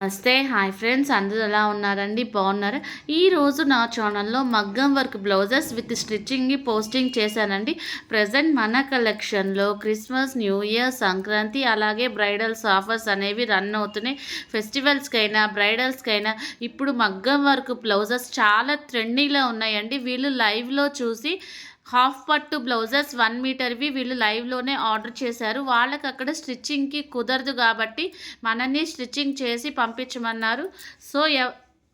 నమస్తే hi friends. అందరూ ఎలా ఉన్నారండి? బాగున్నారు? ఈరోజు నా ఛానల్లో మగ్గం work blouses with stitching posting చేశానండి. ప్రజెంట్ మన కలెక్షన్లో క్రిస్మస్ న్యూ ఇయర్ సంక్రాంతి అలాగే బ్రైడల్స్ ఆఫర్స్ అనేవి రన్ అవుతున్నాయి. ఫెస్టివల్స్కైనా బ్రైడల్స్కైనా ఇప్పుడు మగ్గం వర్క్ బ్లౌజెస్ చాలా ట్రెండింగ్లో ఉన్నాయండి. వీళ్ళు లైవ్లో చూసి హాఫ్ పట్టు బ్లౌజెస్ వన్ మీటర్వి వీళ్ళు లైవ్లోనే ఆర్డర్ చేశారు. వాళ్ళకి అక్కడ స్టిచ్చింగ్కి కుదరదు కాబట్టి మనని స్టిచ్చింగ్ చేసి పంపించమన్నారు. సో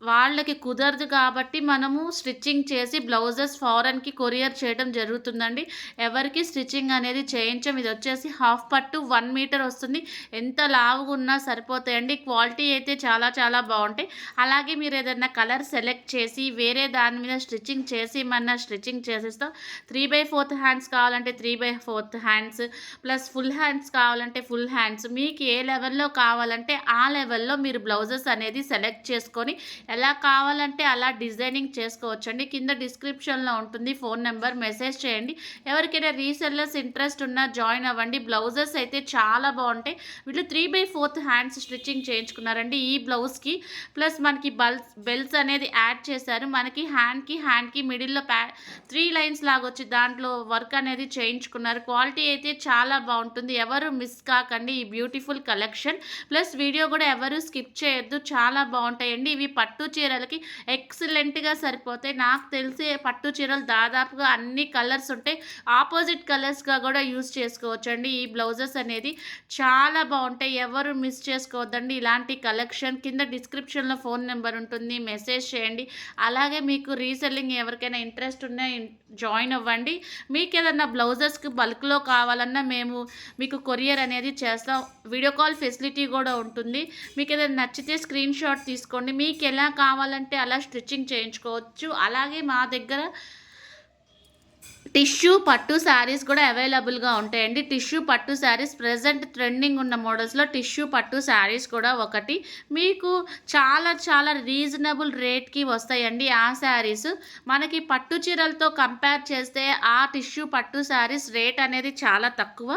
వాళ్ళకి కుదరదు కాబట్టి మనము స్టిచ్చింగ్ చేసి బ్లౌజెస్ ఫారెన్కి కొరియర్ చేయడం జరుగుతుందండి. ఎవరికి స్టిచ్చింగ్ అనేది చేయించం ఇది వచ్చేసి హాఫ్ పట్టు వన్ మీటర్ వస్తుంది. ఎంత లావుగా ఉన్నా సరిపోతాయండి. క్వాలిటీ అయితే చాలా చాలా బాగుంటాయి. అలాగే మీరు ఏదైనా కలర్ సెలెక్ట్ చేసి వేరే దాని మీద స్టిచ్చింగ్ చేసి మన స్టిచ్చింగ్ చేసేస్తాం త్రీ బై ఫోర్త్ హ్యాండ్స్ కావాలంటే three by fourth hands plus full hands కావాలంటే ఫుల్ హ్యాండ్స్. మీకు ఏ లెవెల్లో కావాలంటే ఆ లెవెల్లో మీరు బ్లౌజెస్ అనేది సెలెక్ట్ చేసుకొని ఎలా కావాలంటే అలా డిజైనింగ్ చేసుకోవచ్చండి. కింద డిస్క్రిప్షన్లో ఉంటుంది. ఫోన్ నెంబర్ మెసేజ్ చేయండి. ఎవరికైనా రీసెల్లర్స్ ఇంట్రెస్ట్ ఉన్నా జాయిన్ అవ్వండి. బ్లౌజెస్ అయితే చాలా బాగుంటాయి. వీళ్ళు three by fourth hands stitching చేయించుకున్నారండి ఈ బ్లౌజ్కి. ప్లస్ మనకి బల్స్ బెల్స్ అనేది యాడ్ చేశారు. మనకి హ్యాండ్కి హ్యాండ్కి మిడిల్లో ప్యా త్రీ లైన్స్ లాగా వచ్చి దాంట్లో వర్క్ అనేది చేయించుకున్నారు. క్వాలిటీ అయితే చాలా బాగుంటుంది. ఎవరు మిస్ కాకండి ఈ బ్యూటిఫుల్ కలెక్షన్. ప్లస్ వీడియో కూడా ఎవరు స్కిప్ చేయొద్దు. చాలా బాగుంటాయండి. ఇవి పట్టు పట్టు చీరలకి ఎక్సలెంట్గా సరిపోతాయి. నాకు తెలిసి పట్టు చీరలు దాదాపుగా అన్ని కలర్స్ ఉంటాయి ఆపోజిట్ కలర్స్గా కూడా యూస్ చేసుకోవచ్చు అండి ఈ బ్లౌజెస్ అనేది చాలా బాగుంటాయి. ఎవరు మిస్ చేసుకోవద్దండి. ఇలాంటి కలెక్షన్ కింద డిస్క్రిప్షన్లో ఫోన్ నెంబర్ ఉంటుంది. మెసేజ్ చేయండి. అలాగే మీకు రీసెల్లింగ్ ఎవరికైనా ఇంట్రెస్ట్ ఉన్నా జాయిన్ అవ్వండి. మీకు ఏదన్నా బ్లౌజెస్కి బల్క్లో కావాలన్నా మేము మీకు కొరియర్ అనేది చేస్తాం. వీడియో కాల్ ఫెసిలిటీ కూడా ఉంటుంది. మీకు ఏదైనా నచ్చితే స్క్రీన్ షాట్ తీసుకోండి. మీకు ఎలా కావాలంటే అలా స్టిచ్చింగ్ చేయించుకోవచ్చు. అలాగే మా దగ్గర టిష్యూ పట్టు శారీస్ కూడా అవైలబుల్గా ఉంటాయండి. టిష్యూ పట్టు శారీస్ ప్రజెంట్ ట్రెండింగ్ ఉన్న మోడల్స్లో టిష్యూ పట్టు శారీస్ కూడా ఒకటి. మీకు చాలా చాలా రీజనబుల్ రేట్కి వస్తాయండి ఆ శారీస్. మనకి పట్టు చీరలతో కంపేర్ చేస్తే ఆ టిష్యూ పట్టు శారీస్ రేట్ అనేది చాలా తక్కువ.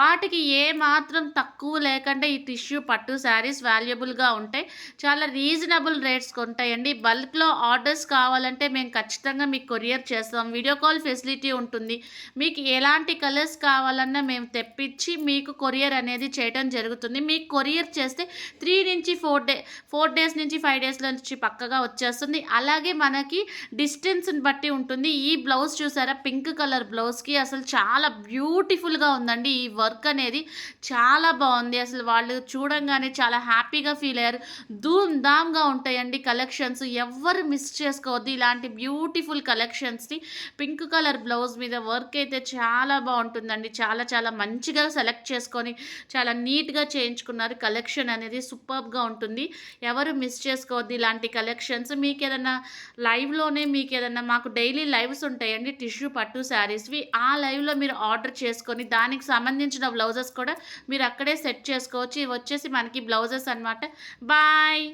వాటికి ఏ మాత్రం తక్కువ లేకుండా ఈ టిష్యూ పట్టు శారీస్ వాల్యుబుల్గా ఉంటాయి. చాలా రీజనబుల్ రేట్స్కి ఉంటాయండి బల్క్లో ఆర్డర్స్ కావాలంటే మేము ఖచ్చితంగా మీకు కొరియర్ చేస్తాం. వీడియో కాల్ ఫెసిలిటీ ఉంటుంది. మీకు ఎలాంటి కలర్స్ కావాలన్నా మేము తెప్పించి మీకు కొరియర్ అనేది చేయడం జరుగుతుంది. మీకు కొరియర్ చేస్తే త్రీ నుంచి ఫోర్ డే ఫోర్ డేస్ నుంచి ఫైవ్ డేస్ నుంచి పక్కగా వచ్చేస్తుంది. అలాగే మనకి డిస్టెన్స్ని బట్టి ఉంటుంది. ఈ బ్లౌజ్ చూసారా? పింక్ కలర్ బ్లౌజ్కి అసలు చాలా బ్యూటిఫుల్గా ఉందండి. ఈ వర్క్ అనేది చాలా బాగుంది. అసలు వాళ్ళు చూడంగానే చాలా హ్యాపీగా ఫీల్ అయ్యారు. ధూమ్ ధామ్గా ఉంటాయండి కలెక్షన్స్ ఎవ్వరు మిస్ చేసుకోవద్దు. ఇలాంటి బ్యూటిఫుల్ కలెక్షన్స్ని పింక్ కలర్ బ్లౌజ్ బ్లౌజ్ మీద వర్క్ అయితే చాలా బాగుంటుందండి. చాలా చాలా మంచిగా సెలెక్ట్ చేసుకొని చాలా నీట్గా చేయించుకున్నారు. కలెక్షన్ అనేది సూపర్గా ఉంటుంది. ఎవరు మిస్ చేసుకోవద్దు ఇలాంటి కలెక్షన్స్. మీకు ఏదైనా లైవ్లోనే మీకు ఏదైనా మాకు డైలీ లైవ్స్ ఉంటాయండి. టిష్యూ పట్టు శారీస్వి ఆ లైవ్లో మీరు ఆర్డర్ చేసుకొని దానికి సంబంధించిన బ్లౌజెస్ కూడా మీరు అక్కడే సెట్ చేసుకోవచ్చు. ఇవి వచ్చేసి మనకి బ్లౌజెస్ అనమాట బాయ్!